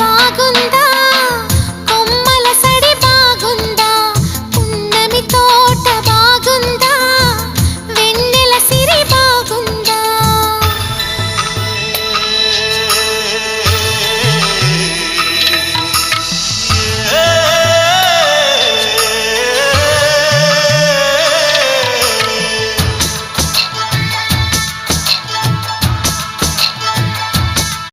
బాగుందా